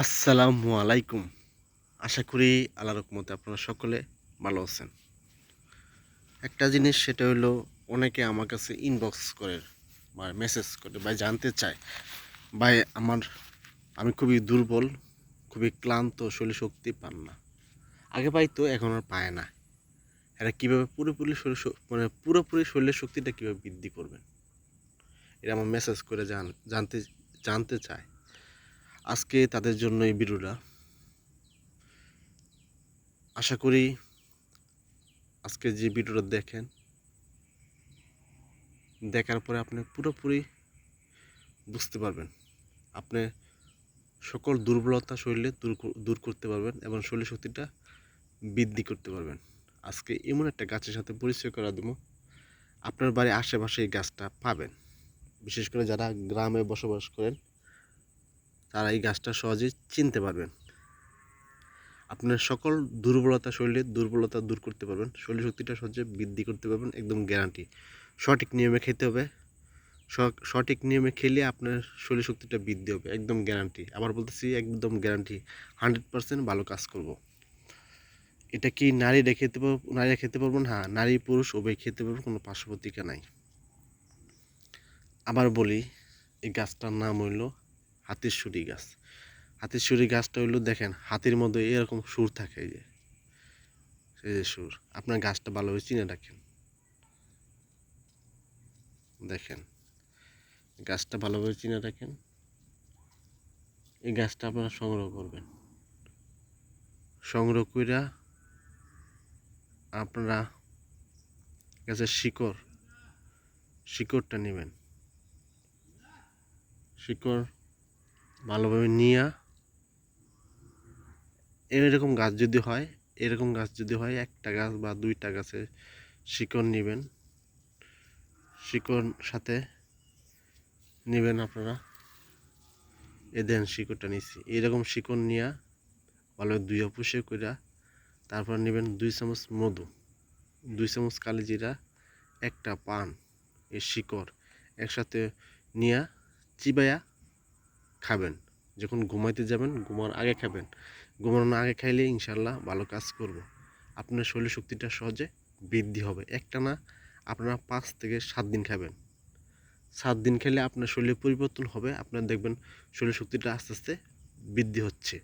আসসালামু আলাইকুম। আশা করি আল্লাহ রকমতে আপনারা সকলে ভালো আছেন। একটা জিনিস সেটা হলো, অনেকে আমার কাছে ইনবক্স করে বা মেসেজ করে বা জানতে চায় ভাই, আমার, আমি খুবই দুর্বল, খুবই ক্লান্ত, শরীর শক্তি পান না। আগে পাইতো এখন আর পায় না। এরা কীভাবে পুরোপুরি শরীর মানে পুরোপুরি শরীরের শক্তিটা কীভাবে বৃদ্ধি করবেন? এরা আমার মেসেজ করে জান, জানতে জানতে চায়। আজকে তাদের জন্য এই ভিডিওটা। আশা করি আজকে যে ভিডিওটা দেখেন, দেখার পরে আপনি পুরোপুরি বুঝতে পারবেন। আপনি সকল দুর্বলতা শরীরে দূর দূর করতে পারবেন এবং শরীর শক্তিটা বৃদ্ধি করতে পারবেন। আজকে এমন একটা গাছের সাথে পরিচয় করা দেবো, আপনার বাড়ির আশেপাশে এই গাছটা পাবেন। বিশেষ করে যারা গ্রামে বসবাস করেন তারা এই গাছটা সহজেই চিনতে পারবেন। আপনার সকল দুর্বলতা শরীরে দুর্বলতা দূর করতে পারবেন। শরীর শক্তিটা সহজে বৃদ্ধি করতে পারবেন, একদম গ্যারান্টি সঠিক নিয়মে খেতে হবে। সঠিক নিয়মে খেলে আপনার শরীর শক্তিটা বৃদ্ধি হবে, একদম গ্যারান্টি আবার বলতেছি, একদম গ্যারান্টি হান্ড্রেড পার্সেন্ট ভালো কাজ করব। এটা কি নারীরা খেতে পারব নারীরা খেতে পারবেন? হ্যাঁ নারী, পুরুষ, উভয় খেতে পারবেন, কোনো পার্শ্ববর্তিকা নাই। আবার বলি, এই গাছটার নাম হইল হাতির সুরি গাছ। হাতির সুরি গাছটা হইল দেখেন, হাতির মধ্যে এরকম সুর থাকে এই যে। এই যে সুর। আপনার গাছটা ভালোভাবে চিনে রাখেন। দেখেন, গাছটা ভালোভাবে চিনে রাখেন। এই গাছটা আপনারা সংগ্রহ করবেন। সংগ্রহ কইরা আপনারা গাছের শিকড়, শিকড়টা নেবেন। শিকড় ভালোভাবে নিয়া, এরকম গাছ যদি হয়, এরকম গাছ যদি হয়, একটা গাছ বা দুইটা গাছে শিকড় নেবেন। শিকড় সাথে নেবেন আপনারা। এ দেন শিকড়টা নিচ্ছি এরকম শিকড় নিয়া ভালো দুই অপুষে কইরা তারপর নেবেন দুই চামচ মধু, দুই চামচ কালি জিরা, একটা পান এই শিকড়। একসাথে নিয়া চিবাইয়া খাবেন। যখন ঘুমাইতে যাবেন, ঘুমানোর আগে খাবেন। ঘুমানোর আগে খাইলে ইনশাল্লাহ ভালো কাজ করব। আপনার শরীর শক্তিটা সহজে বৃদ্ধি হবে। একটা না, আপনারা পাঁচ থেকে সাত দিন খাবেন। সাত দিন খেলে আপনার শরীরে পরিবর্তন হবে। আপনার দেখবেন শরীর শক্তিটা আস্তে আস্তে বৃদ্ধি হচ্ছে।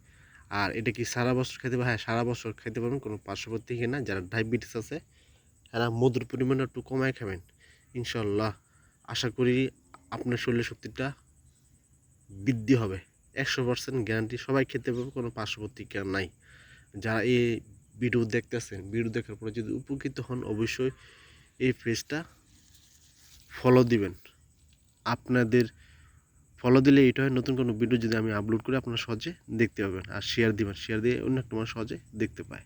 আর এটা কি সারা বছর খেতে পারে হ্যাঁ সারা বছর খেতে পারবেন। কোনো পার্শ্ববর্তী না। যারা ডায়াবেটিস আছে তারা মধুর পরিমাণ একটু কমায় খাবেন। ইনশাল্লাহ আশা করি আপনার শরীরের শক্তিটা বৃদ্ধি হবে। একশো পার্সেন্ট গ্যারান্টি সবাই খেতে পারবে, কোনো পার্শ্ববর্তীকার নাই। যারা এই ভিডিও দেখতেছেন ভিডিও দেখার পরে যদি উপকৃত হন, অবশ্যই এই পেজটা ফলো দিবেন। আপনাদের ফলো দিলে এটা হয়, নতুন কোনো ভিডিও যদি আমি আপলোড করি, আপনারা সহজে দেখতে পাবেন। আর শেয়ার দিবেন শেয়ার দিয়ে অন্য একটা মানুষ সহজে দেখতে পায়।